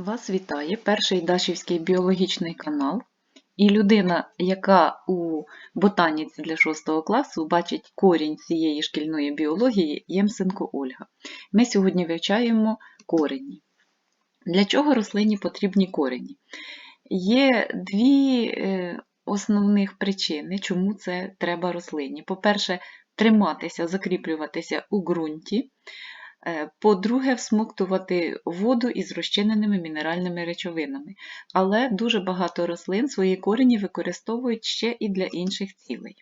Вас вітає перший Дашівський біологічний канал. І людина, яка у ботаніці для 6 класу бачить корінь цієї шкільної біології, Ємсенко Ольга. Ми сьогодні вивчаємо корені. Для чого рослині потрібні корені? Є дві е, основних причини, чому це треба рослині. По-перше, триматися, закріплюватися у ґрунті. Е, По-друге, всмоктувати воду із розчиненими мінеральними речовинами. Але дуже багато рослин свої корені використовують ще і для інших цілей.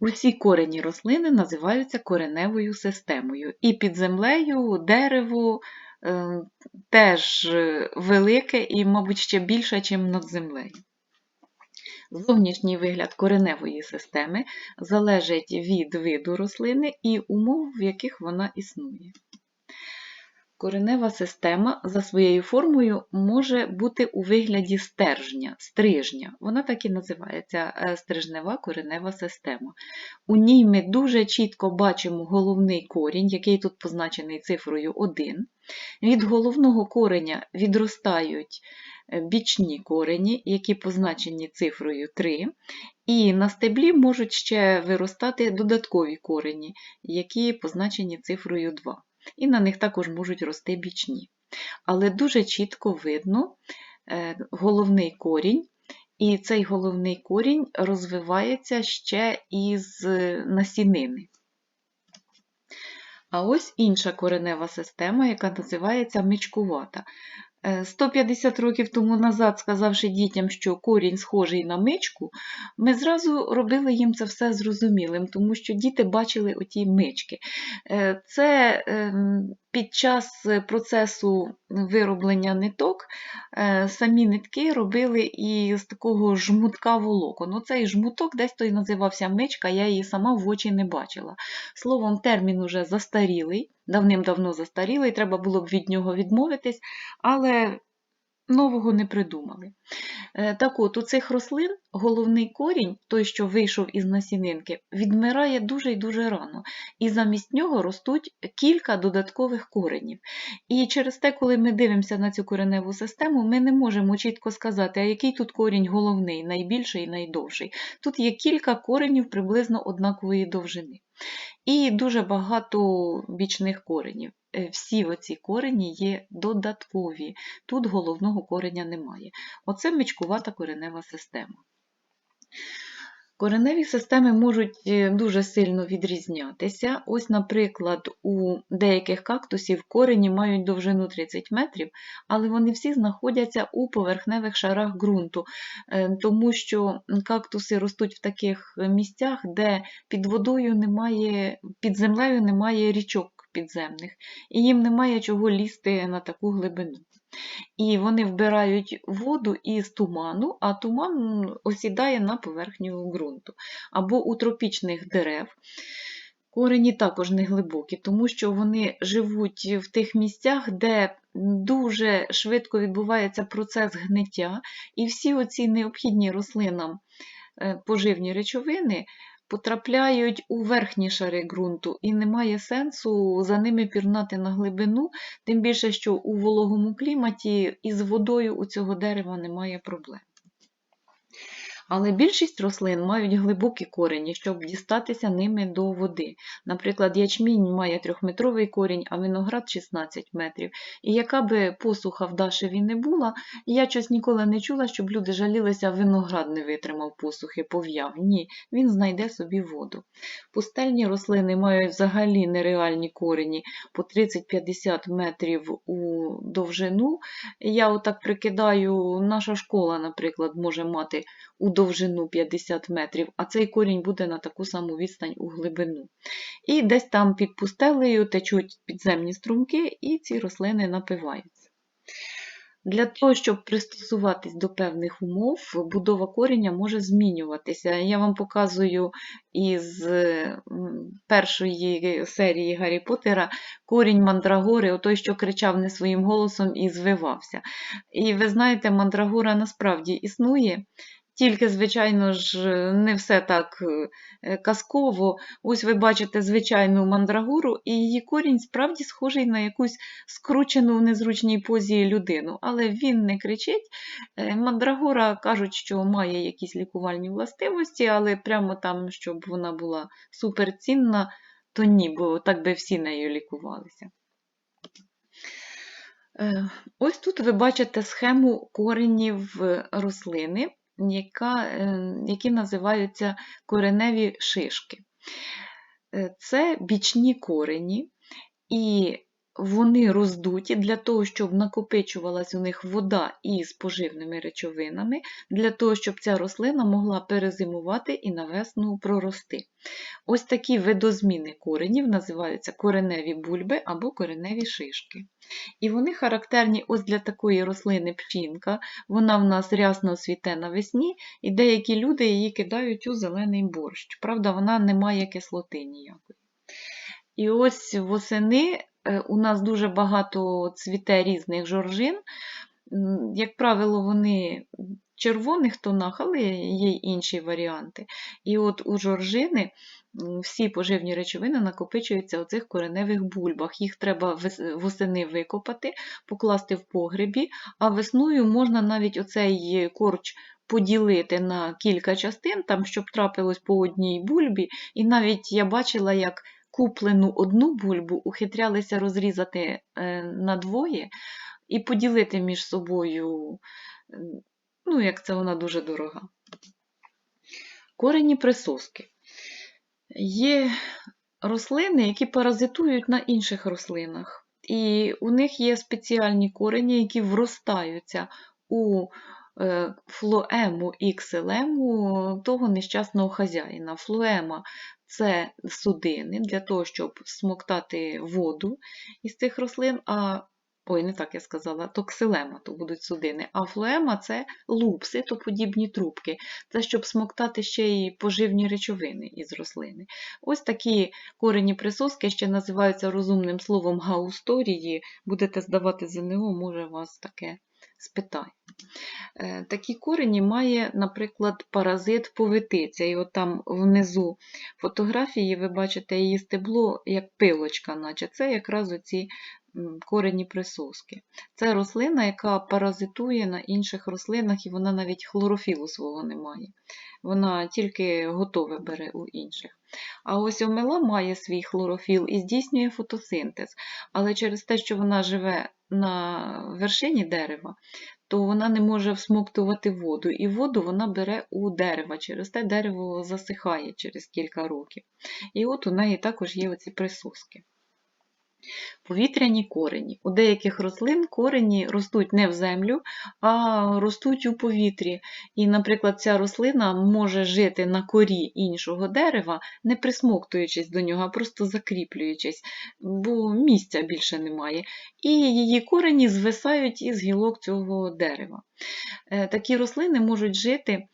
Усі корені рослини називаються кореневою системою. І під землею дерево е, теж е, велике і, мабуть, ще більше, ніж над землею. Зовнішній вигляд кореневої системи залежить від виду рослини і умов, в яких вона існує. Коренева система за своєю формою може бути у вигляді стержня, стрижня. Вона так і називається е, стрижнева коренева система. У ній ми дуже чітко бачимо головний корінь, який тут позначений цифрою 1. Від головного кореня відростають бічні корені, які позначені цифрою 3. І на стеблі можуть ще виростати додаткові корені, які позначені цифрою 2 і на них також можуть рости бічні. Але дуже чітко видно е, головний корінь, і цей головний корінь розвивається ще із насінини. А ось інша коренева система, яка називається мичкувата. 150 Е, років тому назад, сказавши дітям, що корінь схожий на мичку, ми зразу робили їм це все зрозумілим, тому що діти бачили оті мички. Е, Це ем, під час процесу вироблення ниток е, самі нитки робили із такого жмутка волокон. Оцей жмуток десь той називався мичка, я її сама в очі не бачила. Словом, термін уже застарілий, давним-давно застарілий, треба було б від нього відмовитись, але нового не придумали. Е, Так от, у цих рослин головний корінь, той, що вийшов із насінинки, відмирає дуже і дуже рано, і замість нього ростуть кілька додаткових коренів. І через те, коли ми дивимося на цю кореневу систему, ми не можемо чітко сказати, а який тут корінь головний, найбільший і найдовший. Тут є кілька коренів приблизно однакової довжини. І дуже багато бічних коренів. Е, Всі оці корені є додаткові, тут головного кореня немає. Оце мечкувата коренева система. Кореневі системи можуть е, дуже сильно відрізнятися. Ось, наприклад, у деяких кактусів корені мають довжину 30 метрів, але вони всі знаходяться у поверхневих шарах ґрунту, е, тому що кактуси ростуть в таких місцях, де під водою немає, під землею немає річок підземних, і їм немає чого лізти на таку глибину. І вони вбирають воду із туману, а туман осідає на поверхню ґрунту. Або у тропічних дерев. Корені також не глибокі, тому що вони живуть в тих місцях, де дуже швидко відбувається процес гниття, і всі оці необхідні рослинам е, поживні речовини потрапляють у верхні шари ґрунту, і немає сенсу за ними пірнати на глибину, тим більше, що у вологому кліматі із водою у цього дерева немає проблем. Але більшість рослин мають глибокі корені, щоб дістатися ними до води. Наприклад, ячмінь має трьохметровий корінь, а виноград 16 метрів. І яка би посуха в Дашеві не була, я щось ніколи не чула, щоб люди жалілися, виноград не витримав посухи, пов'яв. Ні, він знайде собі воду. Пустельні рослини мають взагалі нереальні корені по 30-50 метрів у довжину. Я отак прикидаю, наша школа, наприклад, може мати у довжину 50 метрів, а цей корінь буде на таку саму відстань у глибину. І десь там під пустелею течуть підземні струмки, і ці рослини напиваються. Для того, щоб пристосуватись до певних умов, будова коріння може змінюватися. Я вам показую із першої серії Гаррі Поттера корінь мандрагори, той, що кричав не своїм голосом і звивався. І ви знаєте, мандрагора насправді існує, Тільки, звичайно ж, не все так е, казково. Ось ви бачите звичайну мандрагору, і її корінь справді схожий на якусь скручену в незручній позі людину, але він не кричить. Е, Мандрагора кажуть, що має якісь лікувальні властивості, але прямо там, щоб вона була суперцінна, то ні, бо так би всі нею лікувалися. Е, Ось тут ви бачите схему коренів рослини, яка, е, які називаються кореневі шишки. Е, Це бічні корені, і вони роздуті для того, щоб накопичувалась у них вода із поживними речовинами, для того, щоб ця рослина могла перезимувати і на весну прорости. Ось такі видозміни коренів називаються кореневі бульби або кореневі шишки. І вони характерні ось для такої рослини пчінка. Вона в нас рясно цвіте навесні, і деякі люди її кидають у зелений борщ. Правда, вона не має кислоти ніякої. І ось восени у нас дуже багато цвіте різних жоржин. Як правило, вони в червоних тонах, але є й інші варіанти. І от у жоржини всі поживні речовини накопичуються у цих кореневих бульбах. Їх треба восени викопати, покласти в погребі, а весною можна навіть оцей корч поділити на кілька частин, там, щоб трапилось по одній бульбі. І навіть я бачила, як куплену одну бульбу ухитрялися розрізати е, на двоє і поділити між собою, ну, як це вона дуже дорога. Корені присоски. Є рослини, які паразитують на інших рослинах. І у них є спеціальні корені, які вростаються у е, флоему і ксилему того нещасного хазяїна. Флоема це судини для того, щоб смоктати воду із цих рослин, а Ой, не так я сказала, то ксилема, то будуть судини. А флоема це лупси, то подібні трубки. Це щоб смоктати ще й поживні речовини із рослини. Ось такі корені присоски ще називаються розумним словом гаусторії. Будете здавати ЗНО, може вас таке спитає. Е, Такі корені має, наприклад, паразит повитиця. І от там внизу фотографії ви бачите її стебло як пилочка, наче це якраз оці корені присоски. Це рослина, яка паразитує на інших рослинах, і вона навіть хлорофілу свого не має. Вона тільки готове бере у інших. А ось омела має свій хлорофіл і здійснює фотосинтез. Але через те, що вона живе на вершині дерева, то вона не може всмоктувати воду, і воду вона бере у дерева. Через те дерево засихає через кілька років. І от у неї також є оці присоски. Повітряні корені. У деяких рослин корені ростуть не в землю, а ростуть у повітрі. І, наприклад, ця рослина може жити на корі іншого дерева, не присмоктуючись до нього, а просто закріплюючись, бо місця більше немає. І її корені звисають із гілок цього дерева. Е, Такі рослини можуть жити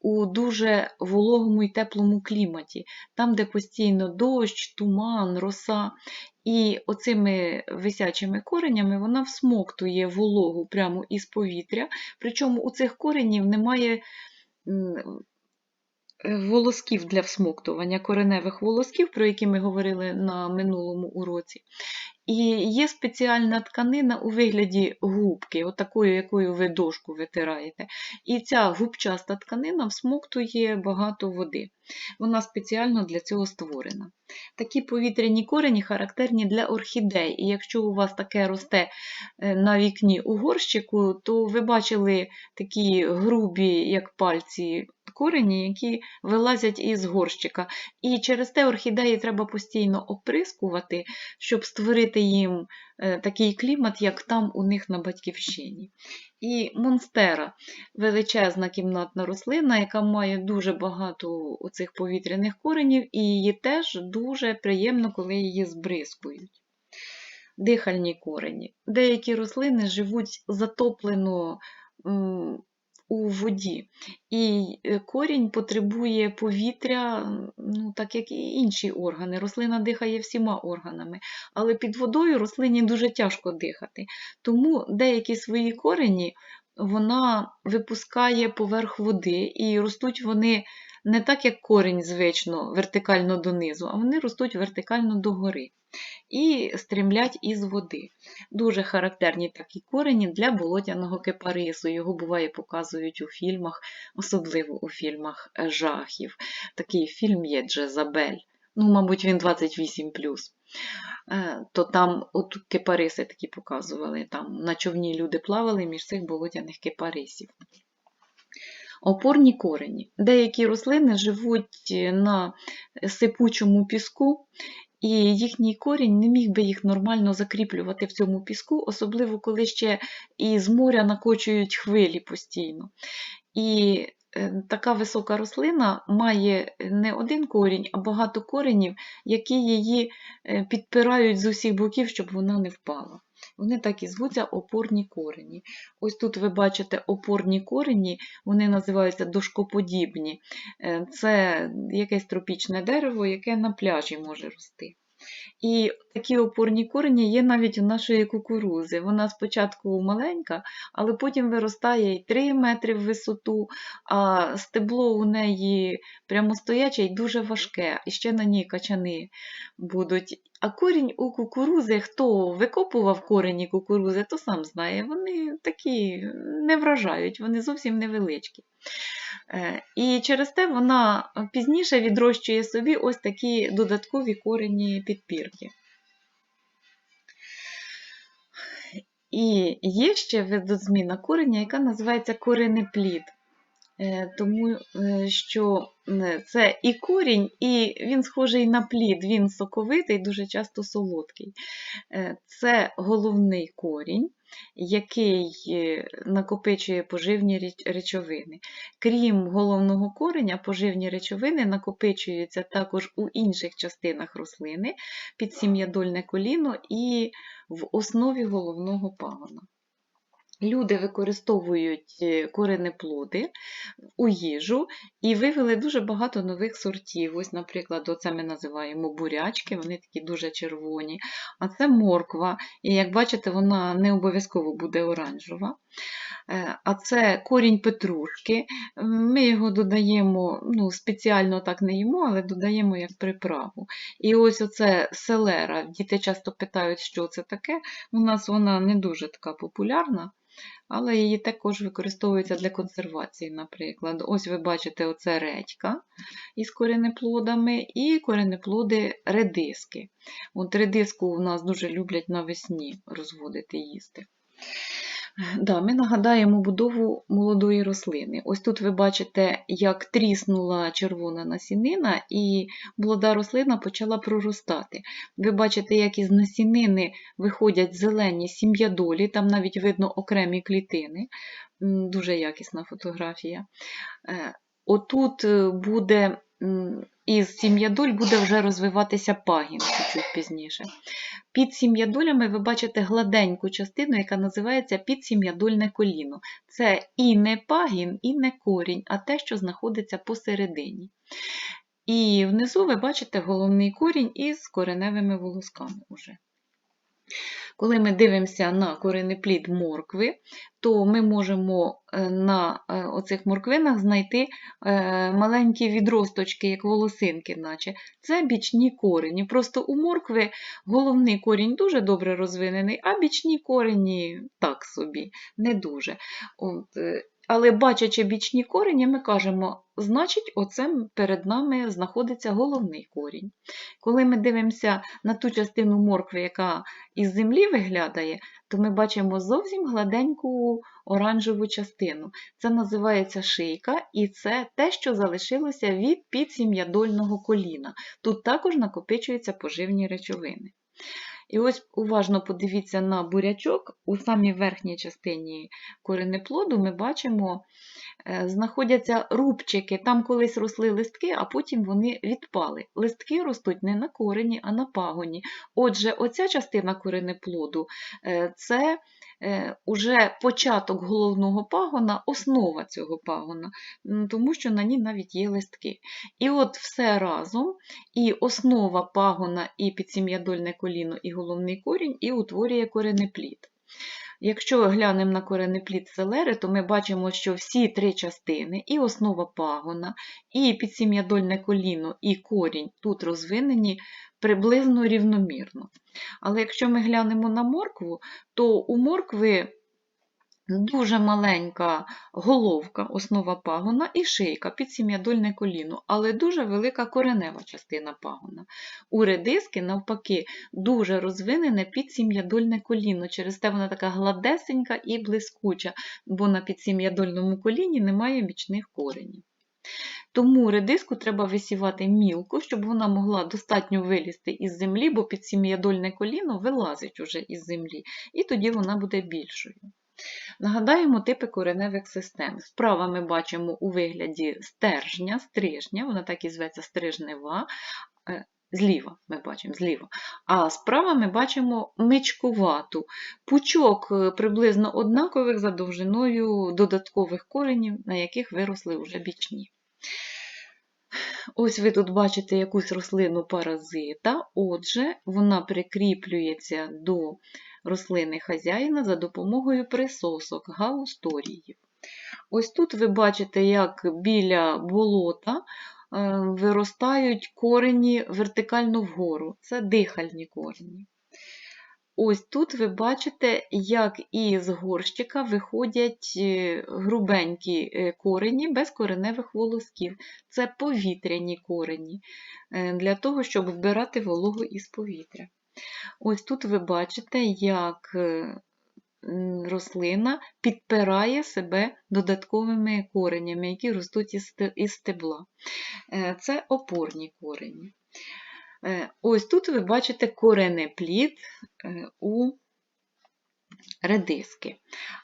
у дуже вологому і теплому кліматі, там, де постійно дощ, туман, роса. І оцими висячими коренями вона всмоктує вологу прямо із повітря. Причому у цих коренів немає е, волосків для всмоктування, кореневих волосків, про які ми говорили на минулому уроці. І є спеціальна тканина у вигляді губки, отакою, якою ви дошку витираєте. І ця губчаста тканина всмоктує багато води. Вона спеціально для цього створена. Такі повітряні корені характерні для орхідей. І якщо у вас таке росте е, на вікні у горщику, то ви бачили такі грубі, як пальці, корені, які вилазять із горщика. І через те орхідеї треба постійно оприскувати, щоб створити їм е, такий клімат, як там у них на батьківщині. І монстера величезна кімнатна рослина, яка має дуже багато оцих повітряних коренів, і її теж дуже приємно, коли її збризкують. Дихальні корені. Деякі рослини живуть затоплено у воді, і е, корінь потребує повітря, ну, так як і інші органи. Рослина дихає всіма органами, але під водою рослині дуже тяжко дихати. Тому деякі свої корені вона випускає поверх води, і ростуть вони не так, як корінь звично, вертикально донизу, а вони ростуть вертикально догори і стрімлять із води. Дуже характерні такі корені для болотяного кипарису. Його буває показують у фільмах, особливо у фільмах е, жахів. Такий фільм є Джезабель. Ну, мабуть, він 28 Е, То там от кипариси такі показували. Там на човні люди плавали між цих болотяних кипарисів. Опорні корені. Деякі рослини живуть на сипучому піску, і їхній корінь не міг би їх нормально закріплювати в цьому піску, особливо коли ще і з моря накочують хвилі постійно. І е, така висока рослина має не один корінь, а багато коренів, які її е, підпирають з усіх боків, щоб вона не впала. Вони так і звуться опорні корені. Ось тут ви бачите опорні корені, вони називаються дошкоподібні. Е, це якесь тропічне дерево, яке на пляжі може рости. І такі опорні корені є навіть у нашої кукурузи. Вона спочатку маленька, але потім виростає і 3 метри в висоту, а стебло у неї прямостояче і дуже важке, і ще на ній качани будуть. А корінь у кукурузи, хто викопував корені кукурузи, то сам знає, вони такі не вражають, вони зовсім невеличкі. Е, І через те вона пізніше відрощує собі ось такі додаткові корені підпірки. І є ще видозміна кореня, яка називається коренеплід. Е, тому е, що це і корінь, і він схожий на плід, він соковитий, дуже часто солодкий. Е, це головний корінь, який накопичує поживні речовини. Крім головного кореня, поживні речовини накопичуються також у інших частинах рослини під сім'ядольне коліно і в основі головного пагона. Люди використовують е, коренеплоди у їжу і вивели дуже багато нових сортів. Ось, наприклад, оце ми називаємо бурячки, вони такі дуже червоні. А це морква, і як бачите, вона не обов'язково буде оранжева. Е, а це корінь петрушки. Ми його додаємо, ну, спеціально так не їмо, але додаємо як приправу. І ось оце селера. Діти часто питають, що це таке. У нас вона не дуже така популярна але її також використовується для консервації, наприклад. Ось ви бачите оце редька із коренеплодами і коренеплоди редиски. От Редиску у нас дуже люблять навесні розводити їсти. Да, Ми нагадаємо будову молодої рослини. Ось тут ви бачите, як тріснула червона насінина, і молода рослина почала проростати. Ви бачите, як із насінини виходять зелені сім'ядолі, там навіть видно окремі клітини, дуже якісна фотографія. Е, отут е, буде із сім'ядоль буде вже розвиватися пагін чуть пізніше. Під сім'ядолями ви бачите гладеньку частину, яка називається підсім'ядольне коліно. Це і не пагін, і не корінь, а те, що знаходиться посередині. І внизу ви бачите головний корінь із кореневими волосками. Уже. Коли ми дивимося на коренеплід моркви, то ми можемо е, на е, оцих морквинах знайти е, маленькі відросточки, як волосинки, наче. це бічні корені. Просто у моркви головний корінь дуже добре розвинений, а бічні корені так собі, не дуже. От, але бачачи бічні корені, ми кажемо, значить, оце перед нами знаходиться головний корінь. Коли ми дивимося на ту частину моркви, яка із землі виглядає, то ми бачимо зовсім гладеньку оранжеву частину. Це називається шийка, і це те, що залишилося від підсім'ядольного коліна. Тут також накопичуються поживні речовини. І ось уважно подивіться на бурячок, у самій верхній частині коренеплоду ми бачимо, е, знаходяться рубчики, там колись росли листки, а потім вони відпали. Листки ростуть не на корені, а на пагоні. Отже, оця частина коренеплоду е, це уже початок головного пагона, основа цього пагона, тому що на ній навіть є листки. І от все разом, і основа пагона, і підсім'ядольне коліно, і головний корінь, і утворює коренеплід. Якщо глянемо на коренеплід селери, то ми бачимо, що всі три частини, і основа пагона, і підсім'ядольне коліно, і корінь тут розвинені приблизно рівномірно. Але якщо ми глянемо на моркву, то у моркви дуже маленька головка, основа пагона, і шийка, підсім'ядольне коліно, але дуже велика коренева частина пагона. У редиски, навпаки, дуже розвинене підсім'ядольне коліно, через те вона така гладесенька і блискуча, бо на підсім'ядольному коліні немає бічних коренів. Тому редиску треба висівати мілко, щоб вона могла достатньо вилізти із землі, бо підсім'ядольне коліно вилазить уже із землі, і тоді вона буде більшою. Нагадаємо типи кореневих систем. Справа ми бачимо у вигляді стержня, стрижня, вона так і зветься стрижнева, е, зліва ми бачимо, зліва. А справа ми бачимо мичкувату, пучок е, приблизно однакових за довжиною додаткових коренів, на яких виросли вже бічні. Ось ви тут бачите якусь рослину паразита, отже, вона прикріплюється до рослини хазяїна за допомогою присосок гаусторіїв. Ось тут ви бачите, як біля болота е, виростають корені вертикально вгору. Це дихальні корені. Ось тут ви бачите, як із горщика виходять е, грубенькі е, корені без кореневих волосків. Це повітряні корені, для того, щоб вбирати вологу із повітря. Ось тут ви бачите, як рослина підпирає себе додатковими коренями, які ростуть із стебла. Це опорні корені. Е, ось тут ви бачите коренеплід е, у редиски.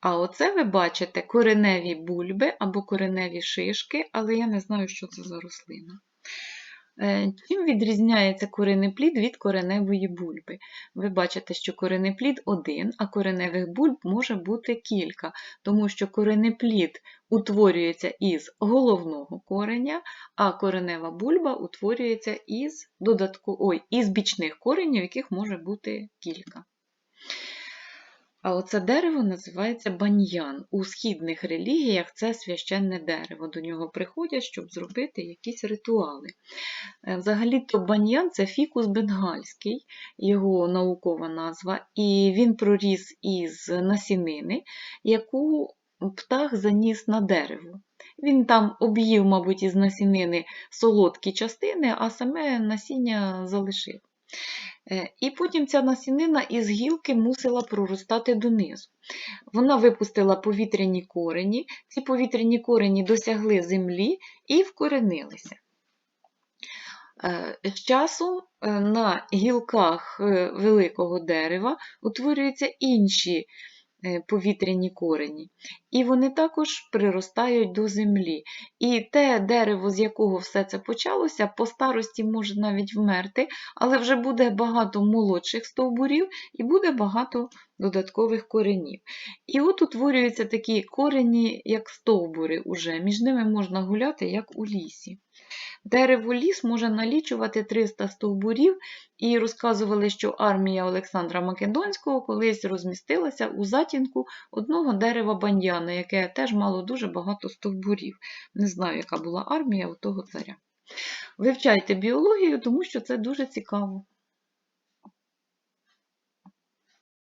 А оце ви бачите кореневі бульби або кореневі шишки, але я не знаю, що це за рослина. Е, чим відрізняється корений плід від кореневої бульби? Ви бачите, що корений плід один, а кореневих бульб може бути кілька, тому що корений плід утворюється із головного кореня, а коренева бульба утворюється із, додатку... Ой, із бічних коренів, яких може бути кілька. А оце дерево називається баньян. У східних релігіях це священне дерево. До нього приходять, щоб зробити якісь ритуали. Е, взагалі-то баньян це фікус бенгальський, його наукова назва, і він проріс із насінини, яку птах заніс на дерево. Він там об'їв, мабуть, із насінини солодкі частини, а саме насіння залишив. Е, і потім ця насінина із гілки мусила проростати донизу. Вона випустила повітряні корені, ці повітряні корені досягли землі і вкоренилися. Е, з часом е, на гілках великого дерева утворюються інші повітряні корені. І вони також приростають до землі. І те дерево, з якого все це почалося, по старості може навіть вмерти, але вже буде багато молодших стовбурів і буде багато додаткових коренів. І от утворюються такі корені, як стовбури, уже. між ними можна гуляти, як у лісі. Дерево ліс може налічувати 300 стовбурів, і розказували, що армія Олександра Македонського колись розмістилася у затінку одного дерева баньяна, яке теж мало дуже багато стовбурів. Не знаю, яка була армія у того царя. Вивчайте біологію, тому що це дуже цікаво.